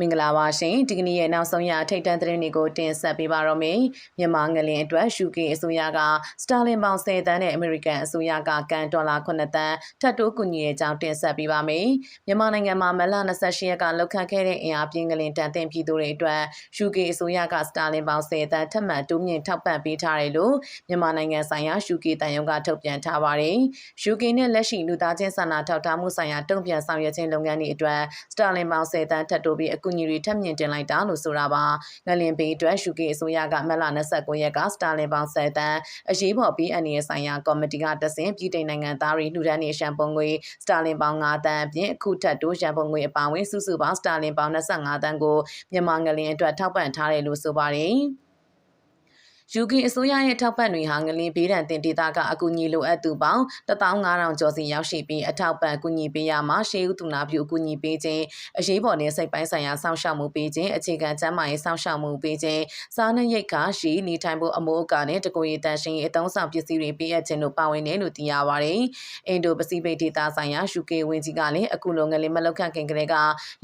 မင်္ဂလာပါရှင်ဒီကနေ့ရဲ့နောက်ဆုံးရထိတ်တန့်သတင်းတွေကိုတင်ဆက်ပေးပါရမယ်မြန်မာငလင်အတွက် UK အစိုးရကစတာလင်ပေါင်10တန်းနဲ့အမေရိကန်အစိုးရကကန်ဒေါ်လာ9တန်းထပ်တိုးကူညီတဲ့အကြောင်းတင်ဆက်ပေးပါမယ်မြန်မာနိုင်ငံမှာမလ28ရက်ကလောက်ခတ်ခဲ့တဲ့အင်အားပြင်းငလင်တန်တင်ပြည်သူတွေအတွက် UK အစိုးရကစတာလင်ပေါင်10တန်းထပ်မံတိုးမြင့်ထောက်ပံ့ပေးထားတယ်လို့မြန်မာနိုင်ငံဆိုင်ရာ UK တန်ယုံကထုတ်ပြန်ထားပါတယ် UK နဲ့လက်ရှိလူသားချင်းစာနာထောက်ထားမှုဆိုင်ရာတုံ့ပြန်ဆောင်ရွက်ခြင်းလုပ်ငန်းတွေအတွက်စတာလင်ပေါင်10တန်းထပ်တိုးပြီးအကူအညီတွေထပ်မြင့်တင်လိုက်တာလို့ဆိုတာပါငလင်ဘေးအတွက် UK အစိုးရကမလ29ရက်ကစတာလင်ပေါင်10တန်းအရေးပေါ်ပြီးအနေနဲ့ဆိုင်ရာကော်မတီကတဆင့်ပြည်ထိုင်နိုင်ငံသားတွေလှူဒန်းနေရှမ်းပုံငွေစတာလင်ပေါင်9တန်းအပြင်အခုထပ်တိုးရှမ်းပုံငွေအပါအဝင်စုစုပေါင်းစတာလင်ပေါင်25တန်းကိုမြန်မာငလင်အတွက်ထောက်ပံ့ထားတယ်လို့ဆိုပါတယ်။ UK အစိုးရရဲ့ထောက်ပံ့တွေဟာငလင်းဘေးဒဏ်တင်ဒေသကအကူအညီလိုအပ်သူပေါင်း15000ကျော်စီရောက်ရှိပြီးအထောက်ပံ့ကူညီပေးရမှာရှေးဦးသူနာပြုအကူအညီပေးခြင်းအရေးပေါ်နဲ့စိတ်ပိုင်းဆိုင်ရာစောင့်ရှောက်မှုပေးခြင်းအခြေခံကျန်းမာရေးစောင့်ရှောက်မှုပေးခြင်းစားနပ်ရိက္ခာရှိနေထိုင်ဖို့အမိုးအကာနဲ့တကိုယ်ရည်တန်ရှင်အသုံးဆောင်ပစ္စည်းတွေပေးအပ်ခြင်းတို့ပါဝင်တယ်လို့သိရပါတယ်။အင်ဒိုပစိဖိတ်ဒေသဆိုင်ရာ UK ဝန်ကြီးကလည်းအခုလိုငလင်းမလောက်ခန့်ခင်ကလေးက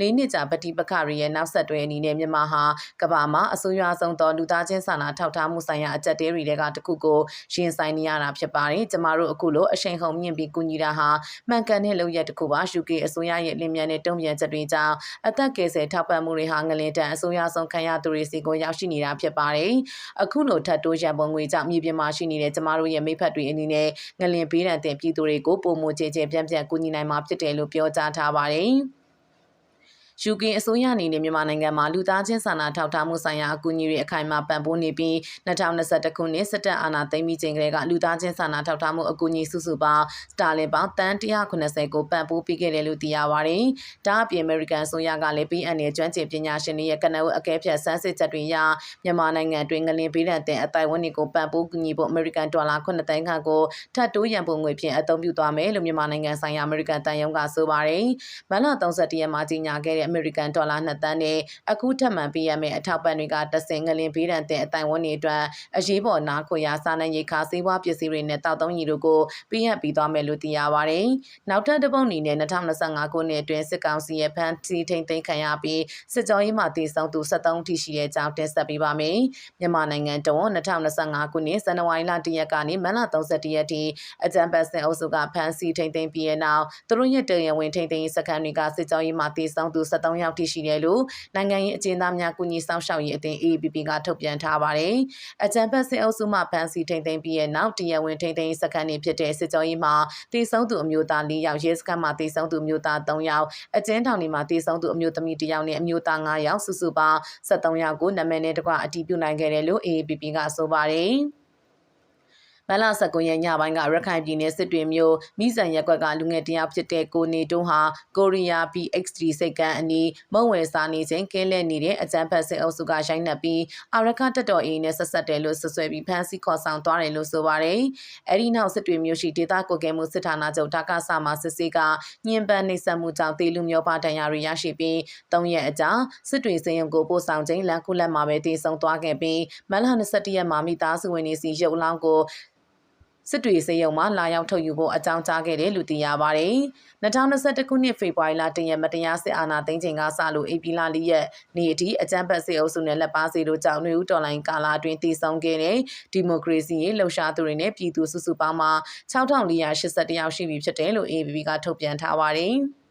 လေးနှစ်ကြာပဋိပက္ခတွေရဲ့နောက်ဆက်တွဲအနေနဲ့မြန်မာဟာကမ္ဘာမှာအဆိုးရွားဆုံးသောလူသားချင်းစာနာထောက်ထားမှုဆိုင်ရာအကြက်တဲတွေကတခုကိုရင်ဆိုင်နေရတာဖြစ်ပါတယ်။ကျမတို့အခုလိုအရှိန်ဟုန်မြင့်ပြီးကူညီတာဟာမှန်ကန်တဲ့လုပ်ရက်တစ်ခုပါ UK အစိုးရရဲ့လင်းမြန်တဲ့တုံ့ပြန်ချက်တွေကြောင့်အသက်ကယ်ဆယ်ထောက်ပံ့မှုတွေဟာငလင်တန်အစိုးရဆုံးခံရသူတွေစီကိုရောက်ရှိနေတာဖြစ်ပါတယ်။အခုလိုထပ်တိုးရန်ပုံငွေကြောင့်မြေပြင်မှာရှိနေတဲ့ကျမတို့ရဲ့မိဖက်တွေအနေနဲ့ငလင်ပေးတဲ့တင်ပြည်သူတွေကိုပုံမှုချေချေပြန့်ပြန့်ကူညီနိုင်မှာဖြစ်တယ်လို့ပြောကြားထားပါတယ်။ UK အစိုးရအနေနဲ့မြန်မာနိုင်ငံမှာလူသားချင်းစာနာထောက်ထားမှုဆိုင်ရာအကူအညီတွေအခိုင်အမာပံ့ပိုးနေပြီး2021ခုနှစ်စစ်တပ်အာဏာသိမ်းပြီးချိန်ကလေးကလူသားချင်းစာနာထောက်ထားမှုအကူအညီစုစုပေါင်းစတာလင်ပေါင်းတန်190ကိုပံ့ပိုးပေးခဲ့တယ်လို့သိရပါတယ်။ဒါအပြင် American အစိုးရကလည်း PN ရဲ့ကျွမ်းကျင်ပညာရှင်တွေရဲ့ကနဦးအကဲဖြတ်ဆန်းစစ်ချက်တွေအရမြန်မာနိုင်ငံတွင်ငလင်ပေးတဲ့အတိုင်ဝန်တွေကိုပံ့ပိုးကူညီဖို့ American ဒေါ်လာ9တန်းခန့်ကိုထပ်တိုးရန်ပုံငွေဖြင့်အသုံးပြုသွားမယ်လို့မြန်မာနိုင်ငံဆိုင်ရာ American တန်ယုံကဆိုပါတယ်။မလ31ရက်မှာကြီးညာခဲ့တဲ့ American ဒေါ်လာ2တန်းနဲ့အခုထပ်မံပေးရမယ့်အထောက်ပံ့တွေကတဆင်ငလင်ဘေးဒဏ်တဲ့အတိုင်ဝန်တွေအတွက်အရေးပေါ်နားခွေရစားနပ်ရိက္ခာစေဝါပစ္စည်းတွေနဲ့တောက်သုံးရည်တို့ကိုပေးအပ်ပြီးသွားမယ်လို့သိရပါတယ်။နောက်ထပ်တစ်ပုတ်အနေနဲ့2025ခုနှစ်အတွင်းစစ်ကောင်စီရဲ့ဖမ်းဆီးထိန်သိမ်းခံရပြီးစစ်ကြောရေးမှတည်ဆုံသူ73ထိရှိတဲ့အကြောင်းတင်ဆက်ပေးပါမယ်။မြန်မာနိုင်ငံတော်2025ခုနှစ်ဇန်နဝါရီလ1ရက်ကနေမတ်လ31ရက်ထိအကြံပတ်စင်အုပ်စုကဖမ်းဆီးထိန်သိမ်းပြီးတဲ့နောက်သူတို့ရဲ့တရားဝင်ထိန်သိမ်းစခန်းတွေကစစ်ကြောရေးမှတည်ဆုံသူ73ယောက်ထိရှိတယ်လို့နိုင်ငံရေးအကျဉ်းသားများကူညီဆောင်ရှောက်ရေးအသင်း AAPP ကထုတ်ပြန်ထားပါတယ်။အကြံဖက်စစ်အုပ်စုမှဖမ်းဆီးထိန်သိမ်းပြီးတဲ့နောက်တရားဝင်ထိန်သိမ်းစခန်းတွေဖြစ်တဲ့စစ်ကြောရေးမှာတည်ဆုံသူအမျိုးသား၄ယောက်ရဲစခန်းမှာတည်ဆုံသူအမျိုးသား၃ယောက်အကျဉ်းထောင်တွေမှာတည်ဆုံသူအမျိုးသမီး၁ယောက်နဲ့အမျိုးသား၅ယောက်စုစုပေါင်း73ယောက်ကိုနာမည်နဲ့တကွအတည်ပြုနိုင်ခဲ့တယ်လို့ AAPP ကဆိုပါတယ်။ မလ19ရက်ညပိုင်းကရခိုင်ပြည်နယ်စစ်တွေမြို့မိဆန်ရက်ကွက်ကလူငယ်တယောက်ဖြစ်တဲ့ကိုနေတုံးဟာကိုရီးယား PX3 စိတ်ကန်းအနီးမုံဝယ်စားနေခြင်းကင်းလဲနေတဲ့အကြမ်းဖက်စစ်အုပ်စုကရိုက်နှက်ပြီးအာရခတက်တော်အေးနဲ့ဆက်ဆက်တယ်လို့ဆွဆွဲပြီးဖမ်းဆီးခေါ်ဆောင်သွားတယ်လို့ဆိုပါတယ်။အဲဒီနောက်စစ်တွေမြို့ရှိဒေသကိုကဲမှုစစ်ဌာနချုပ်တာကာဆာမှာစစ်စေးကညှဉ်းပန်းနှိပ်စက်မှုကြောင့်တေလူမျိုးပါတန်ရာတွေရရှိပြီး၃ရက်အကြာစစ်တွေစင်ရုံကိုပို့ဆောင်ခြင်းလန်ခုလက်မှာပဲတည်ဆုံသွားခဲ့ပြီးမလ22ရက်မှာမိသားစုဝင်တွေစီရုပ်လောင်းကို စစ်တွေစေယုံမှာလာရောက်ထုတ်ယူဖို့အကြောင်းကြားခဲ့တယ်လို့သိရပါတယ်။2021ခုနှစ်ဖေဖော်ဝါရီလတရက်မတရားစစ်အာဏာသိမ်းချိန်ကစလို့အေပီလာလီရဲ့နေအထိအကြမ်းဖက်စစ်အုပ်စုနဲ့လက်ပါစီတို့ကြောင့်နှွေဦးတော်လိုင်းကာလာအတွင်းတည်ဆုံခဲ့တဲ့ဒီမိုကရေစီရေးလှုပ်ရှားသူတွေနဲ့ပြည်သူစုစုပေါင်းမှာ6481ယောက်ရှိပြီဖြစ်တယ်လို့ ABB ကထုတ်ပြန်ထားပါတယ်။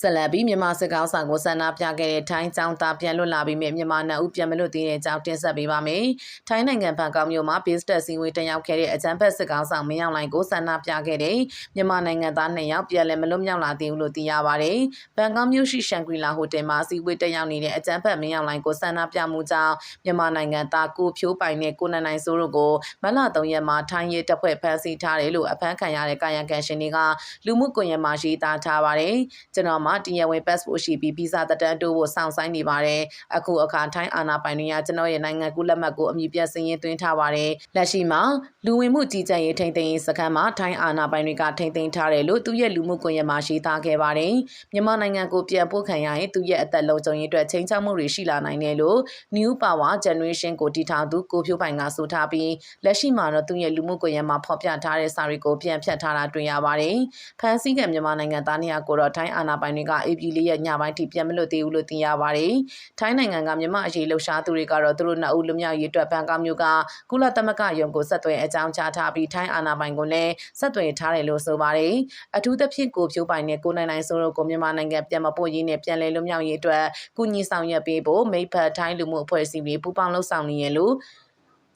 ဆက်လက်ပြီးမြန်မာစစ်ကောင်ဆောင်ကိုဆန္ဒပြခဲ့တဲ့ထိုင်းចောင်းသားပြန်လွတ်လာပြီးမြမြန်မာနှစ်ဦးပြန်မလွတ်သေးတဲ့အကြောင်းတင်ဆက်ပေးပါမယ်။ထိုင်းနိုင်ငံဘန်ကောက်မြို့မှာ business စီဝေးတက်ရောက်ခဲ့တဲ့အကြံဖက်စစ်ကောင်ဆောင်မင်းအောင်လှိုင်ကိုဆန္ဒပြခဲ့တဲ့မြန်မာနိုင်ငံသားနှစ်ယောက်ပြန်လည်မလွတ်မြောက်လာသေးဘူးလို့သိရပါတယ်။ဘန်ကောက်မြို့ရှိရှန်ဂရီလာဟိုတယ်မှာစီဝေးတက်ရောက်နေတဲ့အကြံဖက်မင်းအောင်လှိုင်ကိုဆန္ဒပြမှုကြောင့်မြန်မာနိုင်ငံသားကိုဖြိုးပိုင်နဲ့ကိုနနိုင်စိုးတို့ကိုမလ3ရက်မှာထိုင်းရဲတပ်ဖွဲ့ဖမ်းဆီးထားတယ်လို့အဖမ်းခံရတဲ့ကာယံကံရှင်တွေကလူမှုကွန်ရက်မှာရေးသားထားပါတယ်။ကျွန်တော်မှာတရားဝင် passport ရှိပြီးဗီဇာတက်တန်းတိုးဖို့စောင့်ဆိုင်းနေပါတယ်။အခုအခါထိုင်းအာဏာပိုင်တွေကကျွန်တော်ရဲ့နိုင်ငံကူးလက်မှတ်ကိုအမည်ပြစည်ရင်းသွင်းထားပါတယ်။လက်ရှိမှာလူဝင်မှုကြီးကြပ်ရေးထိန်းသိမ်းရေးစခန်းမှာထိုင်းအာဏာပိုင်တွေကထိန်းသိမ်းထားတယ်လို့သူရဲ့လူမှုကွန်ရက်မှာရေးသားခဲ့ပါတယ်။မြန်မာနိုင်ငံကိုပြန်ပို့ခံရရင်သူရဲ့အသက်လုံခြုံရေးအတွက်ချိန်ချောက်မှုတွေရှိလာနိုင်တယ်လို့ New Power Generation ကိုတည်ထောင်သူကိုဖြိုးပိုင်ကဆိုထားပြီးလက်ရှိမှာတော့သူရဲ့လူမှုကွန်ရက်မှာဖော်ပြထားတဲ့စာတွေကိုပြန်ဖြတ်ထားတာတွေ့ရပါတယ်။ဖန်ဆီးကမြန်မာနိုင်ငံသားနေရာကိုတော့ထိုင်းအာဏာပိုင်တွေက AP လေးရက်ညပိုင်းထိပြန်မလွတ်သေးဘူးလို့သိရပါတယ်။ထိုင်းနိုင်ငံကမြမအရေးလှုပ်ရှားသူတွေကတော့သူတို့နှစ်ဦးလူမျိုးရေးအတွက်ဘန်ကောက်မြို့ကကုလသမဂ္ဂယုံကိုဆက်သွယ်အကြောင်းကြားထားပြီးထိုင်းအာဏာပိုင်ကိုလည်းဆက်သွယ်ထားတယ်လို့ဆိုပါတယ်။အထူးသဖြင့်ကိုဖြိုးပိုင်နဲ့ကိုနိုင်နိုင်ဆိုတို့ကိုမြန်မာနိုင်ငံပြန်မပို့ရင်းနဲ့ပြန်လည်လွတ်မြောက်ရေးအတွက်ကုညီဆောင်ရွက်ပေးဖို့မိဖက်ထိုင်းလူမှုအဖွဲ့အစည်းတွေပူးပေါင်းလှုပ်ဆောင်နေရလို့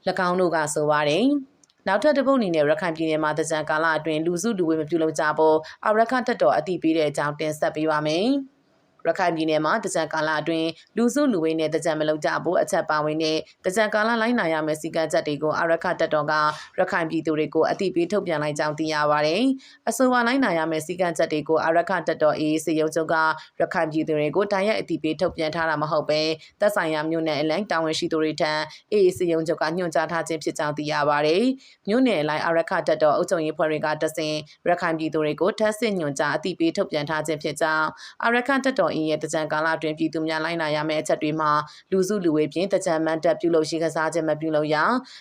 ၎င်းတို့ကဆိုပါတယ်။ နောက်ထပ်တစ်ပုတ်အနေနဲ့ရခိုင်ပြည်နယ်မှာတကြံကာလအတွင်းလူစုလူဝေးမပြုလုပ်ကြဖို့အရခတ်တက်တော်အတိပေးတဲ့အကြောင်းတင်ဆက်ပေးပါမယ်။ ရခိုင်ပြည်နယ်မှာတကြံကာလအတွင်းလူစုလူဝေးနဲ့တကြံမလုပ်ကြဖို့အချက်ပါဝင်တဲ့တကြံကာလလိုက်နာရမယ့်စီကံချက်တွေကိုအရခတ်တက်တော်ကရခိုင်ပြည်သူတွေကိုအတိပေးထုတ်ပြန်လိုက်ကြောင်းသိရပါတယ်။အဆိုပါလိုက်နာရမယ့်စီကံချက်တွေကိုအရခတ်တက်တော်အေးစေယုံချုပ်ကရခိုင်ပြည်သူတွေကိုတိုင်းရိုက်အတိပေးထုတ်ပြန်ထားတာမဟုတ်ပဲသက်ဆိုင်ရာမြို့နယ်အလိုက်တာဝန်ရှိသူတွေထံအေးစေယုံချုပ်ကညွှန်ကြားထားခြင်းဖြစ်ကြောင်းသိရပါတယ်။မြို့နယ်အလိုက်အရခတ်တက်တော်အုပ်ချုပ်ရေးဖွဲ့တွေကတဆင်ရခိုင်ပြည်သူတွေကိုထပ်ဆင့်ညွှန်ကြားအတိပေးထုတ်ပြန်ထားခြင်းဖြစ်ကြောင်းအရခတ်တက်တော်အင်းရဲ့တကြံကာလအတွင်းပြည်သူများလိုက်နာရမယ့်အချက်တွေမှာလူစုလူဝေးဖြင့်တကြံမှန်တက်ပြုလုပ်ရှိကစားခြင်းမပြုလုပ်ရ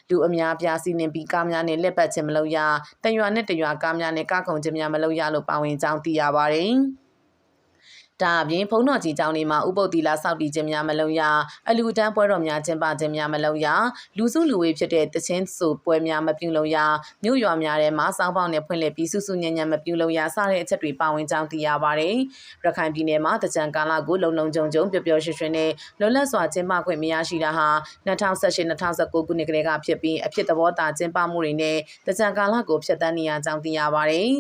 လူအများပြားစီးနှင်ပြီးကားများနဲ့လက်ပတ်ခြင်းမလုပ်ရတရွာနဲ့တရွာကားများနဲ့ကားခုံခြင်းများမလုပ်ရလို့ပါဝင်ကြောင်းသိရပါတယ်။ ဒါအပြင်ဖုံးတော်ကြီးကျောင်းတွေမှာဥပုပ်တီလာစောက်တီခြင်းများမလုပ်ရအလူတန်းပွဲတော်များကျင်းပခြင်းများမလုပ်ရလူစုလူဝေးဖြစ်တဲ့တချင်းဆိုပွဲများမပြုလုပ်ရမြို့ရွာများထဲမှာစောင်းပေါက်နဲ့ဖွင့်လှစ်ပြီးစုစုညံ့ညံ့မပြုလုပ်ရစတဲ့အချက်တွေပါဝင်ကြောင်းသိရပါတယ်ရခိုင်ပြည်နယ်မှာတကြံကာလကိုလုံလုံခြုံခြုံပျော်ပျော်ရွှင်ရွှင်နဲ့လွတ်လပ်စွာကျင်းပခွင့်မရရှိတာဟာ2018-2019ခုနှစ်ကလေးကဖြစ်ပြီးအဖြစ်သဘောတာကျင်းပမှုတွေနဲ့တကြံကာလကိုဖျက်ဆီးနေရကြောင်းသိရပါတယ်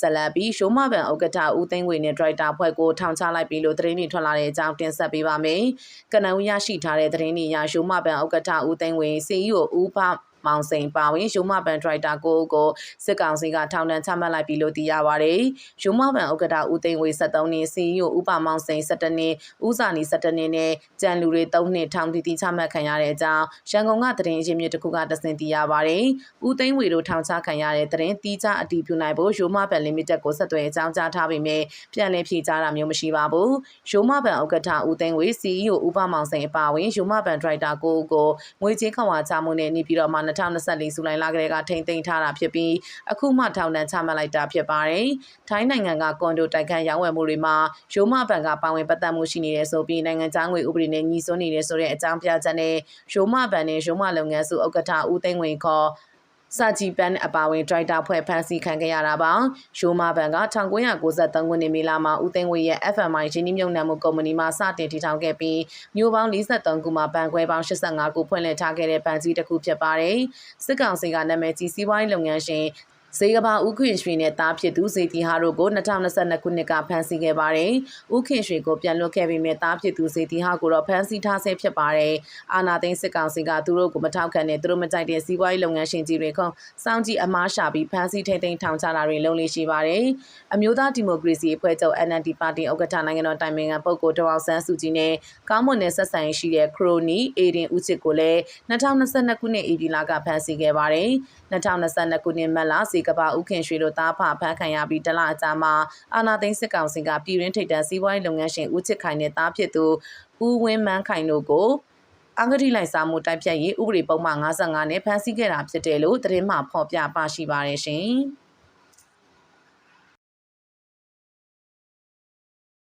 ဆလဘီရှိုးမပန်ဥက္ကဋ္ဌဦးသိန်းဝေနဲ့ဒရိုက်တာဖွဲ့ကိုထောင်ချလိုက်ပြီလို့သတင်းတွေထွက်လာတဲ့အကြောင်းတင်ဆက်ပေးပါမယ်။ကနဦးရရှိထားတဲ့သတင်းတွေအရရှိုးမပန်ဥက္ကဋ္ဌဦးသိန်းဝေ CEO ဦးဖ မောင်စိန်ပါဝင်ရုံမပန်ဒရိုက်တာကိုကိုစစ်ကောင်စီကထောင်ဒဏ်ချမှတ်လိုက်ပြီလို့သိရပါဗျ။ရုံမပန်ဥက္ကဋ္ဌဦးသိန်းဝေ73နှစ်စီယိုဦးပါမောင်စိန်17နှစ်ဦးစာနီ17နှစ်နဲ့ကြံလူတွေ3နှစ်ထောင်တီတီချမှတ်ခံရတဲ့အကြောင်းရန်ကုန်ကသတင်းအရင်းမြစ်တစ်ခုကတဆင်သိရပါဗျ။ဦးသိန်းဝေတို့ထောင်ချခံရတဲ့သတင်းတီးခြားအတည်ပြုနိုင်ဖို့ရုံမပန်လီမိတက်ကိုဆက်သွယ်အကြောင်းကြားထားပေမဲ့ပြန်လည်ဖြေကြားတာမျိုးမရှိပါဘူး။ရုံမပန်ဥက္ကဋ္ဌဦးသိန်းဝေ CEO ဦးပါမောင်စိန်အပါအဝင်ရုံမပန်ဒရိုက်တာကိုကိုငွေချင်းခွန်ဝါချမှုနဲ့နေပြည်တော်မှာ2024ဇူလိုင်လကလေးကထိန်းသိမ်းထားတာဖြစ်ပြီးအခုမှထောင်ဒဏ်ချမှတ်လိုက်တာဖြစ်ပါတယ်။ထိုင်းနိုင်ငံကကွန်ဒိုတိုက်ခန်းရောင်းဝယ်မှုတွေမှာရိုးမဘဏ်ကပါဝင်ပတ်သက်မှုရှိနေတယ်ဆိုပြီးနိုင်ငံခြားငွေဥပဒေနဲ့ညီစွန်းနေတယ်ဆိုတဲ့အကြောင်းပြချက်နဲ့ရိုးမဘဏ်နဲ့ရိုးမလုပ်ငန်းစုဥက္ကဋ္ဌဦးသိန်းဝင်းခေါ် စာကြည်ပန်းအပါဝင်ဒရိုက်တာဖွဲ့ဖန်ဆီးခံခဲ့ရတာပါ။ရိုမာဘန်က1993ခုနှစ်မေလမှာဦးသိန်းဝေရဲ့ FMI ရင်းနှီးမြှုပ်နှံမှုကုမ္ပဏီမှစတင်တည်ထောင်ခဲ့ပြီးမြို့ပေါင်း43ခုမှာဘဏ်ခွဲပေါင်း85ခုဖွင့်လှစ်ထားခဲ့တဲ့ဘဏ်ကြီးတစ်ခုဖြစ်ပါတယ်။စစ်ကောင်စီကနာမည်ကြီးစီးပွားရေးလုပ်ငန်းရှင် ဇေကဘာဦးခွင်ရွှေနဲ့တားဖြစ်သူဇေတီဟာတို့ကို2022ခုနှစ်ကဖမ်းဆီးခဲ့ပါတယ်။ဦးခင်ရွှေကိုပြန်လွှတ်ခဲ့ပြီးမြဲတားဖြစ်သူဇေတီဟာကိုတော့ဖမ်းဆီးထားဆဲဖြစ်ပါတယ်။အာနာသိန်းစစ်ကောင်စီကသူတို့ကိုမထောက်ခံတဲ့သူတို့မကြိုက်တဲ့စီးပွားရေးလုပ်ငန်းရှင်ကြီးတွေခုံစောင့်ကြည့်အမားရှာပြီးဖမ်းဆီးထိန်းသိမ်းထောင်ချတာတွေလုပ်လို့ရှိပါတယ်။အမျိုးသားဒီမိုကရေစီအဖွဲ့ချုပ် NLD ပါတီဥက္ကဋ္ဌနိုင်ငံတော်တိုင်ပင်ခံပုဂ္ဂိုလ်ဒေါအောင်ဆန်းစုကြည်နဲ့ကောင်းမွန်တဲ့ဆက်ဆံရေးရှိတဲ့ခရိုနီအေဒင်ဦးချစ်ကိုလည်း2022ခုနှစ်ဧပြီလကဖမ်းဆီးခဲ့ပါတယ်။2022ခုနှစ်မတ်လစီကဘာဥခင်ရွှေတို့သားဖဖမ်းခံရပြီးတလအကြာမှာအာနာသိန်းစစ်ကောင်စီကပြည်ရင်းထိပ်တန်းစီးပွားရေးလုပ်ငန်းရှင်ဦးချစ်ခိုင်နဲ့သားဖြစ်သူဦးဝင်းမန်းခိုင်တို့ကိုအင်္ဂတိလိုက်စားမှုတိုက်ဖြတ်ရေးဥပဒေပုံမှန်55နဲ့ဖမ်းဆီးခဲ့တာဖြစ်တယ်လို့သတင်းမှဖော်ပြပါရှိပါတယ်ရှင်။